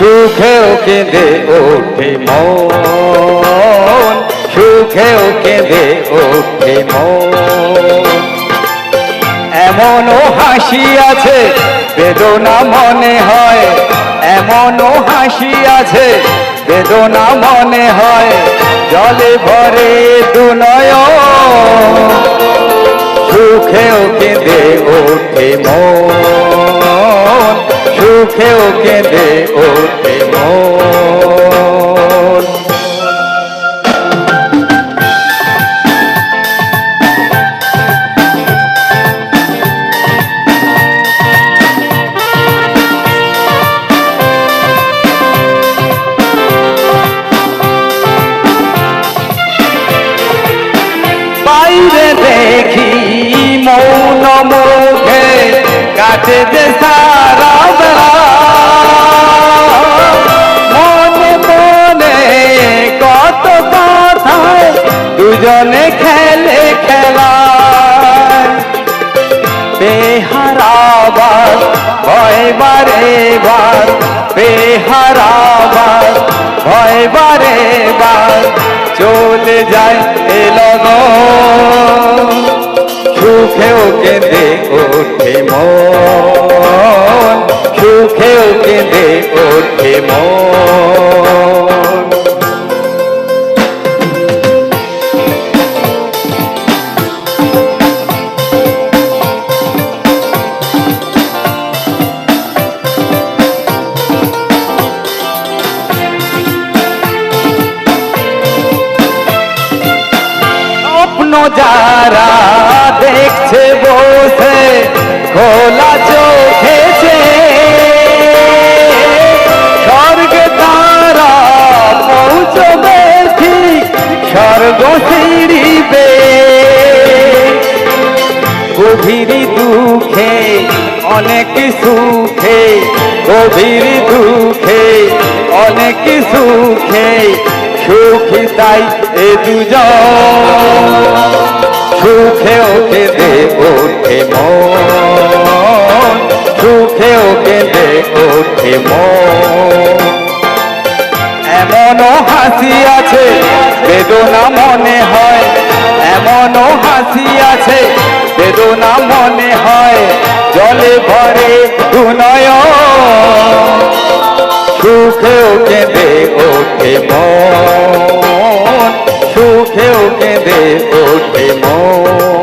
সুখেও কেঁদে ওঠে মন। সুখেও কেঁদে ওঠে মন। এমনও হাসি আছে, বেদনা মনে হয়। এমনও হাসি আছে, বেদনা মনে হয়। জলে ভরে দুনয় সুখেও কেঁদে ওঠে মন। সুখেও কেঁদে ওঠে মন। দেখি মৌন মুখে কাটে যে বেহারাবার ভয় বারে বার চলে যায় এ সুখেও কেঁদে ওঠে মন, সুখেও কেঁদে ওঠে মন। স্বপ্ন যারা দেখছে বসে, খোলা চোখেছে স্বর্গে তারা পৌঁছবে ঠিক স্বর্গ সিঁড়িবে গভীর দুঃখে, অনেক সুখে, গভীর দুঃখে, অনেক সুখে, সুখী তাই এ দুজন। সুখেও কেঁদে ওঠে মন। সুখেও কেঁদে ওঠে মন। এমনও হাসি আছে, বেদনা মনে হয়। এমনও হাসি আছে, বেদনা মনে হয়। জলে ভরে দুনয় সুখেও কেঁদে ওঠে মন। সুখেও কেঁদে ওঠে মন